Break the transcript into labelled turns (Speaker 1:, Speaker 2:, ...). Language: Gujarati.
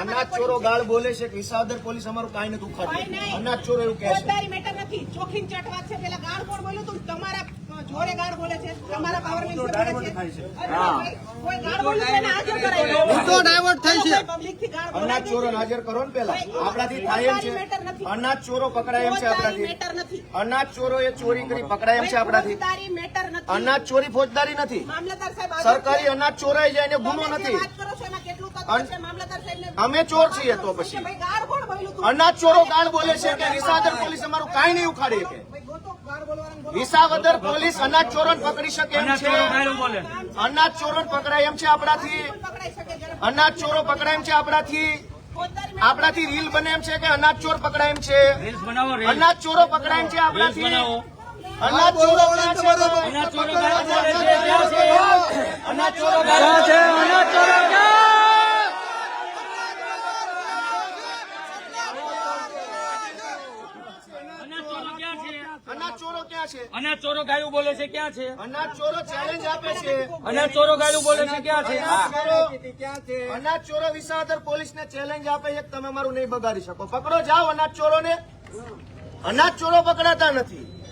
Speaker 1: અનાજ ચોરો ગાળ બોલે છે વિસાવદર પોલીસ અમારું કાંઈ નથી
Speaker 2: ભાઈ
Speaker 1: અનાજ ચોરો એવું કહે છે.
Speaker 2: મેટર નથી. ચોખીન ચટવા છે પેલા ગાળ કોણ બોલ્યું તું તમારા જોડે ગાળ બોલે છે તમારા પાવર મિનિસ્ટર બોલે છે. કોઈ ગાળ બોલ્યું તો હાજર કરાવી
Speaker 3: મુદ્દો ડાયવર્ટ થાય છે.
Speaker 2: કોઈ પબ્લિકથી ગાળ
Speaker 1: અનાજ ચોરો હાજર કરો ને પેલા. આપણાથી થાય એમ છે. અનાજ ચોરો પકડાય એમ છે આપણાથી. અનાજ ચોરો એ ચોરી કરી પકડાય એમ છે આપણાથી.
Speaker 2: ફોજદારી નથી.
Speaker 1: અનાજ ચોરી ફોજદારી નથી.
Speaker 2: મામલતદાર સાહેબ હાજર
Speaker 1: સરકારી. અનાજ ચોરાઈ જાય એને ગુનો નથી. અમે ચોર છીએ તો પછી? અનાજ ચોરો ગાળ બોલે છે કે વિસાવદર પોલીસ અમારું કાંઈ નહીં ઉખાડી શકે. વિસાવદર પોલીસ અનાજ ચોરો પકડી શકે એમ છે અનાજ ચોરો પકડાય એમ છે આપણાથી અનાજ ચોરો પકડાય એમ છે આપણાથી આપણાથી રીલ બને એમ છે કે અનાજ ચોર પકડાય એમ છે
Speaker 4: રીલ્સ
Speaker 1: અનાજ ચોરો પકડાય એમ છે આપણાથી અનાજ ચોરો
Speaker 4: અનાજ ચોરો
Speaker 1: અનાજ ચોરો ક્યાં છે?
Speaker 4: અનાજ ચોરો ક્યાં છે
Speaker 1: અનાજ ચોરો ક્યાં છે?
Speaker 4: અનાજ ચોરો ગાયું બોલે છે ક્યાં છે?
Speaker 1: અનાજ ચોરો ચેલેન્જ આપે છે.
Speaker 4: અનાજ ચોરો ગાયું બોલે છે ક્યાં છે?
Speaker 1: અનાજ ચોરો અનાજ ચોરો વિસાવદર પોલીસ ને ચેલેન્જ આપે છે તમે મારું નહીં બગાડી શકો. પકડો જાઓ અનાજ ચોરો ને અનાજ ચોરો પકડાતા નથી.